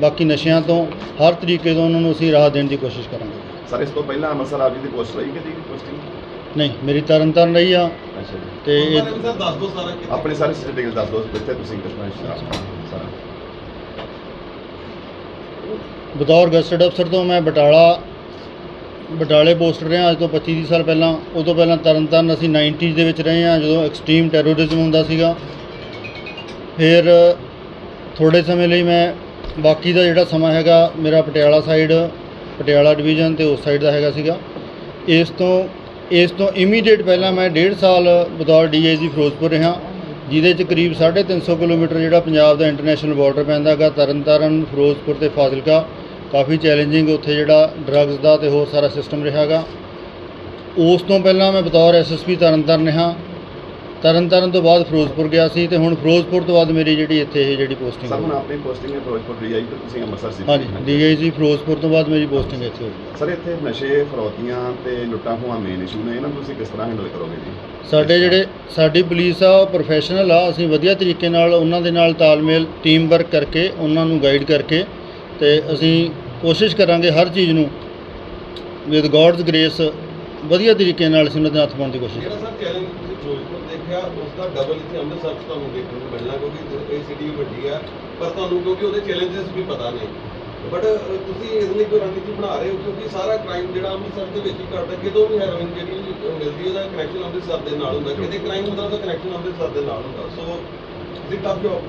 ਬਾਕੀ ਨਸ਼ਿਆਂ ਤੋਂ ਹਰ ਤਰੀਕੇ ਤੋਂ ਉਹਨਾਂ ਨੂੰ ਅਸੀਂ ਰਾਹਤ ਦੇਣ ਦੀ ਕੋਸ਼ਿਸ਼ ਕਰਾਂਗੇ। ਸਰ ਇਸ ਤੋਂ ਪਹਿਲਾਂ ਅੰਮ੍ਰਿਤਸਰ ਆਪ ਜੀ ਦੀ ਪੋਸਟ ਰਹੀ ਕਿ ਜੀ ਪੋਸਟਿੰਗ ਨਹੀਂ ਮੇਰੀ ਤਰਨ ਤਾਰਨ ਰਹੀ ਆ। ਅੱਛਾ ਜੀ। ਤੇ ਇਹ ਸਰ ਦੱਸ ਦਿਓ ਸਾਰਾ ਆਪਣੇ ਸਾਰੇ ਡਿਟੇਲ ਦੱਸ ਦਿਓ ਜਿੱਥੇ ਤੁਸੀਂ ਕਿਸਮਾਂ ਸਾਰਾ। ਬਤੌਰ ਗਸਟਡ ਅਫਸਰ ਤੋਂ ਮੈਂ ਬਟਾਲਾ ਬਟਾਲੇ ਪੋਸਟ ਰਿਹਾ ਅੱਜ ਤੋਂ 25 30 ਸਾਲ ਪਹਿਲਾਂ। ਉਹ ਤੋਂ ਪਹਿਲਾਂ ਤਰਨਤਾਰਨ ਅਸੀਂ 90s ਦੇ ਵਿੱਚ ਰਹੇ ਹਾਂ ਜਦੋਂ ਐਕਸਟ੍ਰੀਮ ਟੈਰੋਰਿਜ਼ਮ ਹੁੰਦਾ ਸੀਗਾ। ਫਿਰ ਥੋੜੇ ਸਮੇਂ ਲਈ ਮੈਂ ਬਾਕੀ ਦਾ ਜਿਹੜਾ ਸਮਾਂ ਹੈਗਾ ਮੇਰਾ ਪਟਿਆਲਾ ਸਾਈਡ ਪਟਿਆਲਾ ਡਿਵੀਜ਼ਨ ਤੇ ਉਸ ਸਾਈਡ ਦਾ ਹੈਗਾ ਸੀਗਾ। ਇਸ ਤੋਂ ਇਸ ਤੋਂ ਇਮੀਡੀਏਟ ਪਹਿਲਾਂ ਮੈਂ ਡੇਢ ਸਾਲ ਬਤੌਰ ਡੀਆਈਜੀ ਫਿਰੋਜ਼ਪੁਰ ਰਿਹਾ, ਜਿਹਦੇ ਚ ਕਰੀਬ 350 ਕਿਲੋਮੀਟਰ ਜਿਹੜਾ ਪੰਜਾਬ ਦਾ ਇੰਟਰਨੈਸ਼ਨਲ ਬਾਰਡਰ ਪੈਂਦਾ ਹੈਗਾ, ਤਰਨਤਾਰਨ, ਫਿਰੋਜ਼ਪੁਰ ਤੇ ਫਾਜ਼ਿਲਕਾ। ਕਾਫੀ ਚੈਲੰਜਿੰਗ ਉੱਥੇ ਜਿਹੜਾ ਡਰੱਗਸ ਦਾ ਤੇ ਹੋਰ ਸਾਰਾ ਸਿਸਟਮ ਰਿਹਾਗਾ ਉਸ ਤੋਂ ਪਹਿਲਾਂ ਮੈਂ ਬਤੌਰ ਐਸਐਸਪੀ ਤਰਨਤਾਰਨ ਰਿਹਾ ਤਰਨਤਾਰਨ ਤੋਂ ਬਾਅਦ ਫਿਰੋਜ਼ਪੁਰ ਗਿਆ ਸੀ ਤੇ ਹੁਣ ਫਿਰੋਜ਼ਪੁਰ ਤੋਂ ਬਾਅਦ ਮੇਰੀ ਜਿਹੜੀ ਇੱਥੇ ਇਹ ਜਿਹੜੀ ਪੋਸਟਿੰਗ ਸਰ ਹੁਣ ਆਪਣੀ ਪੋਸਟਿੰਗ ਹੈ ਫਿਰੋਜ਼ਪੁਰ ਦੀ ਆਈ ਤੇ ਤੁਸੀਂ ਅੰਮ੍ਰਿਤਸਰ ਸੀ। ਹਾਂਜੀ ਡੀਆਈਜੀ ਫਿਰੋਜ਼ਪੁਰ ਤੋਂ ਬਾਅਦ ਮੇਰੀ ਪੋਸਟਿੰਗ ਇੱਥੇ ਹੋਈ। ਸਰ ਇੱਥੇ ਨਸ਼ੇ ਫਰੋਤੀਆਂ ਤੇ ਲੁੱਟਾਂ ਖੋਹਾਂ ਮੇਨ ਇਸ਼ੂ ਨੇ ਇਹਨਾਂ ਨੂੰ ਤੁਸੀਂ ਕਿਸ ਤਰ੍ਹਾਂ ਹੈਂਡਲ ਕਰੋਗੇ ਜੀ? ਸਾਡੇ ਜਿਹੜੇ ਸਾਡੀ ਪੁਲਿਸ ਆ ਉਹ ਪ੍ਰੋਫੈਸ਼ਨਲ ਆ ਅਸੀਂ ਵਧੀਆ ਤਰੀਕੇ ਨਾਲ ਉਹਨਾਂ ਦੇ ਨਾਲ ਤਾਲਮੇਲ ਟੀਮ ਵਰਕ ਕਰਕੇ ਉਹਨਾਂ ਨੂੰ ਗਾਈਡ ਕਰਕੇ ਤੇ ਅਸੀਂ ਕੋਸ਼ਿਸ਼ ਕਰਾਂਗੇ ਹਰ ਚੀਜ਼ ਨੂੰ ਵਿਦ ਗੋਡਸ ਗ੍ਰੇਸ ਵਧੀਆ ਤਰੀਕੇ ਨਾਲ ਅਸੀਂ ਉਹਨਾਂ ਦੇ ਹੱਥ ਪਾਉਣ ਦੀ ਕੋਸ਼ਿਸ਼ ਜਿਹੜਾ ਸਰ ਚੈਲੰਜ ਤੁਸੀਂ ਫਿਰੋਜ਼ਪੁਰ ਦੇਖਿਆ ਉਸ ਦਾ ਡਬਲ ਇੱਥੇ ਅੰਮ੍ਰਿਤਸਰ 'ਚ ਤੁਹਾਨੂੰ ਦੇਖਣ ਨੂੰ ਮਿਲਣਾ ਕਿਉਂਕਿ ਇਹ ਸਿਟੀ ਵੱਡੀ ਆ। ਪਰ ਤੁਹਾਨੂੰ ਕਿਉਂਕਿ ਉਹਦੇ ਚੈਲੰਜਸ ਵੀ ਪਤਾ ਨੇ। ਬਟ ਤੁਸੀਂ ਇਸ ਲਈ ਕੋਈ ਰਣਨੀਤੀ ਬਣਾ ਰਹੇ ਹੋ ਕਿਉਂਕਿ ਸਾਰਾ ਕ੍ਰਾਈਮ ਜਿਹੜਾ ਅੰਮ੍ਰਿਤਸਰ ਦੇ ਵਿੱਚ ਹੀ ਘਟਦਾ ਕਿਤੋਂ ਵੀ ਹੈਰੋਇਨ ਜਿਹੜੀ ਮਿਲਦੀ ਉਹਦਾ ਕਨੈਕਸ਼ਨ ਅੰਮ੍ਰਿਤਸਰ ਦੇ ਨਾਲ ਹੁੰਦਾ। ਕਿਤੇ ਕ੍ਰਾਈਮ ਹੁੰਦਾ ਉਹਦਾ ਕਨੈਕਸ਼ਨ ਅੰਮ੍ਰਿਤਸਰ ਦੇ ਨਾਲ ਹੁੰਦਾ। ਸੋ ਇਟ ਟਫ ਜੌਬ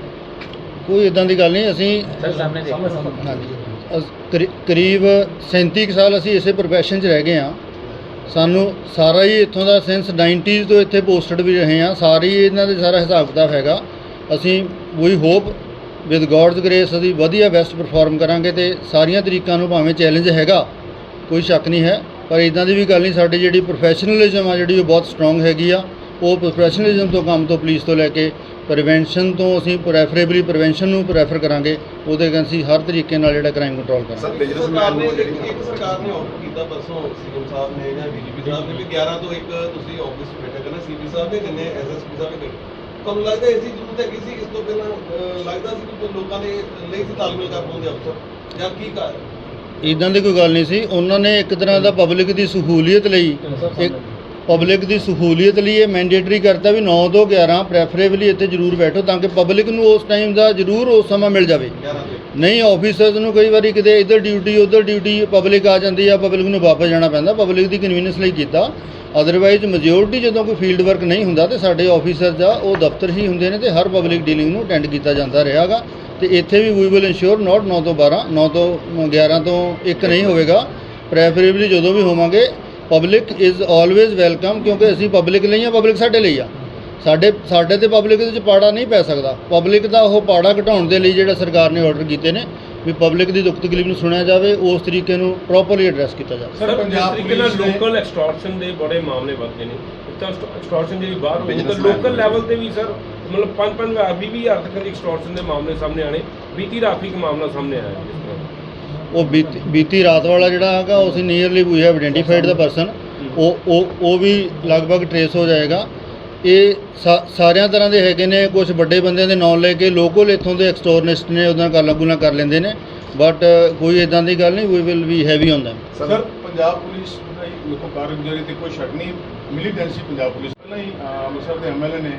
ਕੋਈ ਇਦਾਂ ਦੀ ਗੱਲ ਨਹੀਂ ਅਸੀਂ ਸਰ ਸਾਹਮਣੇ ਦੇਖੋ। ਹਾਂਜੀ। ਕਰੀਬ 37 ਕੁ ਸਾਲ ਅਸੀਂ ਇਸੇ ਪ੍ਰੋਫੈਸ਼ਨ 'ਚ ਰਹਿ ਗਏ ਹਾਂ। ਸਾਨੂੰ ਸਾਰਾ ਹੀ ਇੱਥੋਂ ਦਾ ਸਿੰਸ 90s ਤੋਂ ਇੱਥੇ ਪੋਸਟਡ ਵੀ ਰਹੇ ਹਾਂ, ਸਾਰੀ ਇਹਨਾਂ ਦੇ ਸਾਰਾ ਹਿਸਾਬ ਕਿਤਾਬ ਹੈਗਾ। ਅਸੀਂ ਵੀ ਹੋਪ ਵਿਦ ਗੋਡਸ ਗ੍ਰੇਸ ਅਸੀਂ ਵਧੀਆ ਬੈਸਟ ਪਰਫਾਰਮ ਕਰਾਂਗੇ ਤੇ ਸਾਰੀਆਂ ਤਰੀਕਾਂ ਨੂੰ ਭਾਵੇਂ ਚੈਲੰਜ ਹੈਗਾ, ਕੋਈ ਸ਼ੱਕ ਨਹੀਂ ਹੈ। ਪਰ ਇਦਾਂ ਦੀ ਵੀ ਗੱਲ ਨਹੀਂ, ਸਾਡੀ ਜਿਹੜੀ ਪ੍ਰੋਫੈਸ਼ਨਲਿਜ਼ਮ ਆ ਜਿਹੜੀ ਉਹ ਬਹੁਤ ਸਟਰੋਂਗ ਹੈਗੀ ਆ, ਉਹ ਪ੍ਰੋਫੈਸ਼ਨਲਿਜ਼ਮ ਤੋਂ ਕੰਮ ਤੋਂ ਪੁਲਿਸ ਤੋਂ ਲੈ ਕੇ ਪ੍ਰੀਵੈਂਸ਼ਨ ਤੋਂ ਅਸੀਂ ਪ੍ਰੈਫਰੇਬਲੀ ਪ੍ਰੀਵੈਂਸ਼ਨ ਨੂੰ ਪ੍ਰੈਫਰ ਕਰਾਂਗੇ ਉਹਦੇ ਅਗੇਂਸਟ ਅਸੀਂ ਹਰ ਤਰੀਕੇ ਨਾਲ ਜਿਹੜਾ ਕ੍ਰਾਈਮ ਕੰਟਰੋਲ ਕਰਾਂਗੇ। ਸਰ ਸਰਕਾਰ ਬਿਜ਼ਨਸਮੈਨ ਨੇ ਨੂੰ ਜਿਹੜੀ ਇੱਕ ਸਰਕਾਰ ਨੇ ਆਫਰ ਕੀਤਾ ਪਰਸੋਂ ਸੀਐਮ ਸਾਹਿਬ ਨੇ ਜਾਂ ਡੀਜੀਪੀ ਸਾਹਿਬ ਨੇ ਵੀ 11 ਤੋਂ ਇੱਕ ਤੁਸੀਂ ਆਫਿਸ ਬੈਠਾ ਕਰਨਾ ਸੀਪੀ ਸਾਹਿਬ ਦੇ ਜਿੰਨੇ ਐਸਐਸਪੀ ਸਾਹਿਬ ਦੇ ਤੁਹਾਨੂੰ ਲੱਗਦਾ ਇਸ ਦੀ ਜ਼ਰੂਰਤ ਹੈਗੀ ਸੀ ਇਸ ਤੋਂ ਪਹਿਲਾਂ ਲੱਗਦਾ ਸੀ ਕਿ ਲੋਕਾਂ ਦੇ ਨਹੀਂ ਸੀ ਤਾਲਮੇਲ ਕਰ ਪਾਉਂਦੇ ਅਫਸਰ? ਜਾਂ ਕੀ ਕਰ ਇਦਾਂ ਦੀ ਕੋਈ ਗੱਲ ਨਹੀਂ ਸੀ। ਉਹਨਾਂ ਨੇ ਇੱਕ ਤਰ੍ਹਾਂ ਦਾ ਪਬਲਿਕ ਦੀ ਸਹੂਲੀਅਤ ਲਈ ਇੱਕ ਪਬਲਿਕ ਦੀ ਸਹੂਲੀਅਤ ਲਈ ਇਹ ਮੈਂਡੇਟਰੀ ਕਰਤਾ ਵੀ 9 ਤੋਂ 11 ਪ੍ਰੈਫਰੇਬਲੀ ਇੱਥੇ ਜ਼ਰੂਰ ਬੈਠੋ ਤਾਂ ਕਿ ਪਬਲਿਕ ਨੂੰ ਉਸ ਟਾਈਮ ਦਾ ਜ਼ਰੂਰ ਉਸ ਸਮਾਂ ਮਿਲ ਜਾਵੇ। 11 ਤੇ ਨਹੀਂ ਆਫੀਸਰਸ ਨੂੰ ਕਈ ਵਾਰੀ ਕਿਤੇ ਇੱਧਰ ਡਿਊਟੀ ਉੱਧਰ ਡਿਊਟੀ ਪਬਲਿਕ ਆ ਜਾਂਦੀ ਆ ਪਬਲਿਕ ਨੂੰ ਵਾਪਸ ਜਾਣਾ ਪੈਂਦਾ ਪਬਲਿਕ ਦੀ ਕਨਵੀਨੀਅੰਸ ਲਈ ਕੀਤਾ। ਅਦਰਵਾਈਜ਼ ਮੈਜੋਰਟੀ ਜਦੋਂ ਕੋਈ ਫੀਲਡ ਵਰਕ ਨਹੀਂ ਹੁੰਦਾ ਤੇ ਸਾਡੇ ਆਫੀਸਰਸ ਆ ਉਹ ਦਫ਼ਤਰ ਹੀ ਹੁੰਦੇ ਨੇ ਤੇ ਹਰ ਪਬਲਿਕ ਡੀਲਿੰਗ ਨੂੰ ਅਟੈਂਡ ਕੀਤਾ ਜਾਂਦਾ ਰਿਹਾਗਾ। ਤੇ ਇੱਥੇ ਵੀ ਵੀ ਵਿਲ ਇਨਸ਼ੋਰ ਨਾਟ 9 ਤੋਂ 12 9 ਤੋਂ 11 ਤੋਂ 1 ਨਹੀਂ ਹੋਵੇਗਾ। ਪ੍ਰੈਫਰੇਬਲੀ ਜਦੋਂ ਵੀ ਹੋਵਾਂਗੇ ਪਬਲਿਕ ਇਜ਼ ਆਲਵੇਜ਼ ਵੈਲਕਮ ਕਿਉਂਕਿ ਅਸੀਂ ਪਬਲਿਕ ਲਈ ਆ ਪਬਲਿਕ ਸਾਡੇ ਲਈ ਆ। ਸਾਡੇ ਸਾਡੇ ਤੇ ਪਬਲਿਕ ਦੇ ਵਿੱਚ ਪਾੜਾ ਨਹੀਂ ਪੈ ਸਕਦਾ। ਪਬਲਿਕ ਦਾ ਉਹ ਪਾੜਾ ਘਟਾਉਣ ਦੇ ਲਈ ਜਿਹੜਾ ਸਰਕਾਰ ਨੇ ਆਰਡਰ ਕੀਤੇ ਨੇ ਵੀ ਪਬਲਿਕ ਦੀ ਦੁੱਖ ਤਕਲੀਫ ਨੂੰ ਸੁਣਿਆ ਜਾਵੇ ਉਸ ਤਰੀਕੇ ਨੂੰ ਪ੍ਰੋਪਰਲੀ ਐਡਰੈਸ ਕੀਤਾ ਜਾਵੇ। ਸਰ ਪੰਜਾਬ ਤਰੀਕੇ ਨਾਲ ਲੋਕਲ ਐਕਸਟੋਰਸ਼ਨ ਦੇ ਬੜੇ ਮਾਮਲੇ ਵੱਧਦੇ ਨੇ। ਤਾਂ ਐਕਸਟੋਰਸ਼ਨ ਜਿਹੜੀ ਬਾਹਰ ਹੋਈ ਤਾਂ Businessman ਲੋਕਲ ਲੈਵਲ ਤੇ ਵੀ ਸਰ ਮਤਲਬ ਪੰਜ ਪੰਜ ਹਜ਼ਾਰ ਵੀਹ ਵੀਹ ਹਜ਼ਾਰ ਤੱਕ ਦੀ ਐਕਸਟੋਰਸ਼ਨ ਦੇ ਮਾਮਲੇ ਸਾਹਮਣੇ ਆਣੇ ਬੀਤੀ ਰਾਤ ਵੀ ਇੱਕ ਮਾਮਲਾ ਸਾਹਮਣੇ ਆਇਆ। ਉਹ ਬੀਤੀ ਬੀਤੀ ਰਾਤ ਵਾਲਾ ਜਿਹੜਾ ਹੈਗਾ ਉਸ nearly we have identified the person ਉਹ ਉਹ ਉਹ ਵੀ ਲਗਭਗ ਟਰੇਸ ਹੋ ਜਾਏਗਾ। ਇਹ ਸਾ- ਸਾਰਿਆਂ ਤਰ੍ਹਾਂ ਦੇ ਹੈਗੇ ਨੇ ਕੁਝ ਵੱਡੇ ਬੰਦਿਆਂ ਦੇ ਨਾਂ ਲੈ ਕੇ ਲੋਕਲ ਇੱਥੋਂ ਦੇ ਐਕਸਟੋਰਨਿਸਟ ਨੇ ਉਹਦਾਂ ਗੱਲਾਂ ਗੁੱਲਾਂ ਕਰ ਲੈਂਦੇ ਨੇ। ਬਟ ਕੋਈ ਇਦਾਂ ਦੀ ਗੱਲ ਨਹੀਂ we will be heavy on them sir Punjab police ਦਾ ਹੀ ਦੇਖੋ ਕਾਰਗੁਜ਼ਾਰੀ ਤੇ ਕੋਈ ਸ਼ੱਕ ਨਹੀਂ ਮਿਲੀਟੈਂਸੀ ਪੰਜਾਬ ਪੁਲਿਸ। ਪਹਿਲਾਂ ਹੀ ਅਹ, ਅੰਮ੍ਰਿਤਸਰ ਦੇ ਐਮਐਲਏ ਨੇ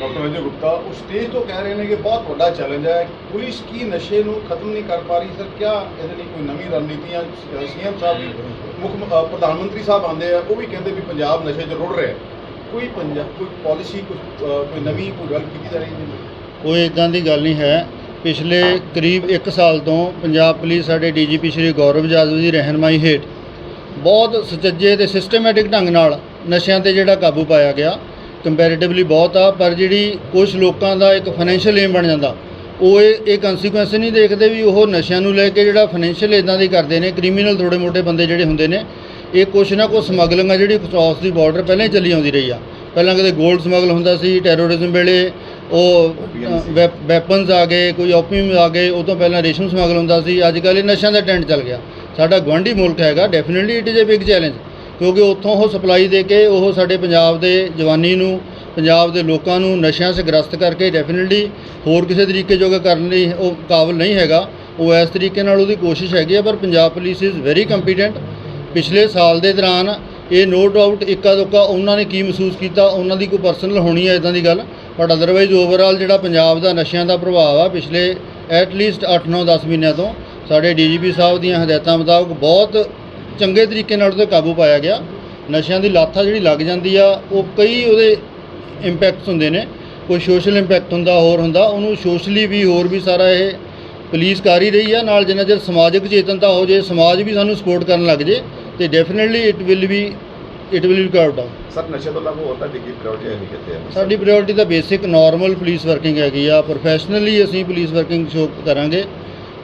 ਡਾਕਟਰ ਅਜੇ ਗੁਪਤਾ ਉਹ ਸਟੇਜ ਤੋਂ ਕਹਿ ਰਹੇ ਨੇ ਕਿ ਬਹੁਤ ਵੱਡਾ ਚੈਲੰਜ ਹੈ। ਪੁਲਿਸ ਕੀ ਨਸ਼ੇ ਨੂੰ ਖਤਮ ਨਹੀਂ ਕਰ ਪਾ ਰਹੀ? ਸਰ ਕਿਆ ਇਹਦੇ ਲਈ ਕੋਈ ਨਵੀਂ ਰਣਨੀਤੀਆਂ ਸੀਐਮ ਸਾਹਿਬ ਵੀ ਮੁੱਖ ਪ੍ਰਧਾਨ ਮੰਤਰੀ ਸਾਹਿਬ ਆਉਂਦੇ ਆ, ਉਹ ਵੀ ਕਹਿੰਦੇ ਵੀ ਪੰਜਾਬ ਨਸ਼ੇ 'ਚ ਰੁੜ ਰਿਹਾ। ਕੋਈ ਪੰਜਾਬ ਕੋਈ ਪਾਲਿਸੀ ਕੋਈ ਨਵੀਂ ਕੋਈ ਗੱਲ ਕੀਤੀ ਜਾ ਰਹੀ ਹੈ ਕੋਈ ਇਦਾਂ ਦੀ ਗੱਲ ਨਹੀਂ ਹੈ। ਪਿਛਲੇ ਕਰੀਬ 1 ਸਾਲ ਤੋਂ ਪੰਜਾਬ ਪੁਲਿਸ ਸਾਡੇ ਡੀਜੀਪੀ ਸ਼੍ਰੀ ਗੌਰਵ ਜਾਦਵ ਦੀ ਰਹਿਨਮਾਈ ਹੇਠ ਬਹੁਤ ਸੁਚੱਜੇ ਤੇ ਸਿਸਟਮੈਟਿਕ ਢੰਗ ਨਾਲ ਨਸ਼ਿਆਂ ਤੇ ਜਿਹੜਾ ਕਾਬੂ ਪਾਇਆ ਗਿਆ। ਕੰਪੈਰੀਟਿਵਲੀ ਬਹੁਤ ਆ ਪਰ ਜਿਹੜੀ ਕੁਝ ਲੋਕਾਂ ਦਾ ਇੱਕ ਫਾਈਨੈਂਸ਼ੀਅਲ ਏਮ ਬਣ ਜਾਂਦਾ ਉਹ ਇਹ ਇਹ ਕਨਸੀਕੁਐਂਸ ਨਹੀਂ ਦੇਖਦੇ ਵੀ ਉਹ ਨਸ਼ਿਆਂ ਨੂੰ ਲੈ ਕੇ ਜਿਹੜਾ ਫਾਈਨੈਂਸ਼ੀਅਲ ਇਦਾਂ ਦੀ ਕਰਦੇ ਨੇ ਕ੍ਰਿਮੀਨਲ ਥੋੜੇ ਮੋਟੇ ਬੰਦੇ ਜਿਹੜੇ ਹੁੰਦੇ ਨੇ ਇਹ ਕੁਛ ਨਾ ਕੁਛ ਸਮਗਲਿੰਗ ਆ ਜਿਹੜੀ ਕ੍ਰਾਸ ਦੀ ਬਾਰਡਰ ਪਹਿਲਾਂ ਹੀ ਚੱਲੀ ਆਉਂਦੀ ਰਹੀ ਆ। ਪਹਿਲਾਂ ਕਦੇ 골ਡ ਸਮਗਲ ਹੁੰਦਾ ਸੀ ਟੈਰੋਰਿਜ਼ਮ ਵੇਲੇ ਉਹ ਵੈਪਨਸ ਆ ਗਏ ਕੋਈ ਓਪੀਅਮ ਆ ਗਏ ਉਹ ਤੋਂ ਪਹਿਲਾਂ ਰੇਸ਼ਮ ਸਮਗਲ ਹੁੰਦਾ ਸੀ ਅੱਜ ਕੱਲ੍ਹ ਇਹ ਨਸ਼ਿਆਂ ਦਾ ਟ੍ਰੈਂਡ ਚੱਲ ਗਿਆ। ਸਾਡਾ ਗੁਆਂਢੀ ਮੁਲਕ ਹੈਗਾ definitely it is a big challenge ਕਿਉਂਕਿ ਉੱਥੋਂ ਉਹ ਸਪਲਾਈ ਦੇ ਕੇ ਉਹ ਸਾਡੇ ਪੰਜਾਬ ਦੇ ਜਵਾਨੀ ਨੂੰ, ਪੰਜਾਬ ਦੇ ਲੋਕਾਂ ਨੂੰ ਨਸ਼ਿਆਂ 'ਚ ਗ੍ਰਸਤ ਕਰਕੇ ਡੈਫੀਨਿਟਲੀ ਹੋਰ ਕਿਸੇ ਤਰੀਕੇ ਜੋਗਾ ਕਰਨ ਲਈ ਉਹ ਕਾਬਲ ਨਹੀਂ ਹੈਗਾ। ਉਹ ਇਸ ਤਰੀਕੇ ਨਾਲ ਉਹਦੀ ਕੋਸ਼ਿਸ਼ ਹੈਗੀ ਹੈ ਪਰ Punjab police is very competent ਪਿਛਲੇ ਸਾਲ ਦੇ ਦੌਰਾਨ ਇਹ ਨੋ ਡਾਊਟ ਇੱਕਾ ਦੁੱਕਾ ਉਹਨਾਂ ਨੇ ਕੀ ਮਹਿਸੂਸ ਕੀਤਾ, ਉਹਨਾਂ ਦੀ ਕੋਈ ਪਰਸਨਲ ਹੋਣੀ ਹੈ ਇਦਾਂ ਦੀ ਗੱਲ। ਬਟ ਅਦਰਵਾਈਜ਼ ਓਵਰਆਲ ਜਿਹੜਾ ਪੰਜਾਬ ਦਾ ਨਸ਼ਿਆਂ ਦਾ ਪ੍ਰਭਾਵ ਆ, ਪਿਛਲੇ ਐਟ ਲੀਸਟ 8 9 10 ਮਹੀਨਿਆਂ ਤੋਂ ਸਾਡੇ ਡੀਜੀਪੀ ਸਾਹਿਬ ਦੀਆਂ ਹਦਾਇਤਾਂ ਮੁਤਾਬਕ ਬਹੁਤ ਚੰਗੇ ਤਰੀਕੇ ਨਾਲ ਉਹਤੇ ਕਾਬੂ ਪਾਇਆ ਗਿਆ। ਨਸ਼ਿਆਂ ਦੀ ਲਾਥਾ ਜਿਹੜੀ ਲੱਗ ਜਾਂਦੀ ਆ ਉਹ ਕਈ ਉਹਦੇ ਇੰਪੈਕਟਸ ਹੁੰਦੇ ਨੇ। ਕੋਈ ਸੋਸ਼ਲ ਇੰਪੈਕਟ ਹੁੰਦਾ ਹੋਰ ਹੁੰਦਾ ਉਹਨੂੰ ਸੋਸ਼ਲੀ ਵੀ ਹੋਰ ਵੀ ਸਾਰਾ ਇਹ ਪੁਲਿਸ ਕਰ ਹੀ ਰਹੀ ਆ। ਨਾਲ ਜਿੰਨਾ ਚਿਰ ਸਮਾਜਿਕ ਚੇਤਨਤਾ ਹੋ ਜੇ ਸਮਾਜ ਵੀ ਸਾਨੂੰ ਸਪੋਰਟ ਕਰਨ ਲੱਗ ਜੇ ਤੇ definitely it will be it will be carved out sir ਨਸ਼ੇ ਤੋਂ ਇਲਾਵਾ ਹੋਰ ਕੀ ਪ੍ਰਾਇੋਰਟੀ ਹੈ ਕਿੱਥੇ ਹੈ ਸਾਡੀ ਪ੍ਰਾਇੋਰਟੀ ਤਾਂ ਬੇਸਿਕ ਨਾਰਮਲ ਪੁਲਿਸ ਵਰਕਿੰਗ ਹੈਗੀ ਆ। ਪ੍ਰੋਫੈਸ਼ਨਲੀ ਅਸੀਂ ਪੁਲਿਸ ਵਰਕਿੰਗ ਸ਼ੋ ਕਰਾਂਗੇ।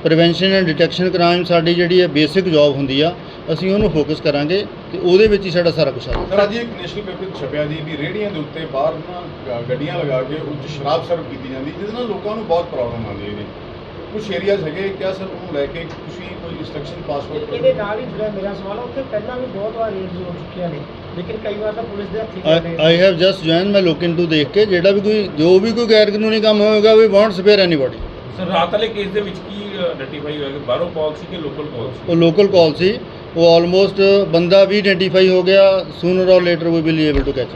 ਪ੍ਰੀਵੈਂਸ਼ਨ ਐਂਡ ਡਿਟੈਕਸ਼ਨ ਕ੍ਰਾਈਮ ਸਾਡੀ ਜਿਹੜੀ ਹੈ ਬੇਸਿਕ ਜੌਬ ਹੁੰਦੀ ਆ ਅਸੀਂ ਉਹਨੂੰ ਫੋਕਸ ਕਰਾਂਗੇ ਤੇ ਉਹਦੇ ਵਿੱਚ ਹੀ ਸਾਡਾ ਸਾਰਾ ਕੁਝ ਆ ਸਰ ਅੱਜ ਇੱਕ ਨੈਸ਼ਨਲ ਪੇਪਰ ਛਪਿਆ ਜੀ ਵੀ ਰੇਹੜੀਆਂ ਦੇ ਉੱਤੇ ਬਾਹਰ ਨਾ ਗੱਡੀਆਂ ਲਗਾ ਕੇ ਉਹ 'ਚ ਸ਼ਰਾਬ ਸਰਵ ਕੀਤੀ ਜਾਂਦੀ ਜਿਹਦੇ ਨਾਲ ਲੋਕਾਂ ਨੂੰ ਬਹੁਤ ਪ੍ਰੋਬਲਮ ਆਉਂਦੀ ਨੇ ਕੁਝ ਏਰੀਆਜ਼ ਹੈਗੇ ਕਿਆ ਸਰ ਉਹਨੂੰ ਲੈ ਕੇ ਤੁਸੀਂ ਕੋਈ ਇਨਸਟਰਕਸ਼ਨ ਪਾਸਵਰਡ ਇਹਦੇ ਨਾਲ ਹੀ ਜੁੜਿਆ ਮੇਰਾ ਸਵਾਲ ਉੱਥੇ ਪਹਿਲਾਂ ਵੀ ਬਹੁਤ ਵਾਰ ਰੇਡਸ ਹੋ ਚੁੱਕੀਆਂ ਨੇ ਲੇਕਿਨ ਕਈ ਵਾਰ ਤਾਂ ਪੁਲਿਸ ਦੇ ਹੱਥੀ ਆਈ ਹੈਵ ਜਸਟ ਜੁਆਇਨ ਮੈਂ ਲੁੱਕ ਇਨਟੂ ਦੇਖ ਕੇ ਜਿਹੜਾ ਵੀ ਕੋਈ ਜੋ ਵੀ ਕੋਈ ਗੈਰ ਕਾਨੂੰਨੀ ਕੰਮ ਹੋਏਗਾ we want spare anybody sir ਰਾਤ ਵਾਲੇ ਕੇਸ ਦੇ ਵਿੱਚ ਕੀ ਆਇਡੈਂਟੀਫਾਈ ਹੋਇਆ ਕਿ ਬਾਹਰੋਂ ਕਾਲ ਸੀ ਕਿ ਲੋਕਲ ਕਾਲ ਸੀ? ਉਹ ਲੋਕਲ ਕਾਲ ਸੀ। ਉਹ ਆਲਮੋਸਟ ਬੰਦਾ ਵੀ ਆਇਡੈਂਟੀਫਾਈ ਹੋ ਗਿਆ sooner or later we will able to catch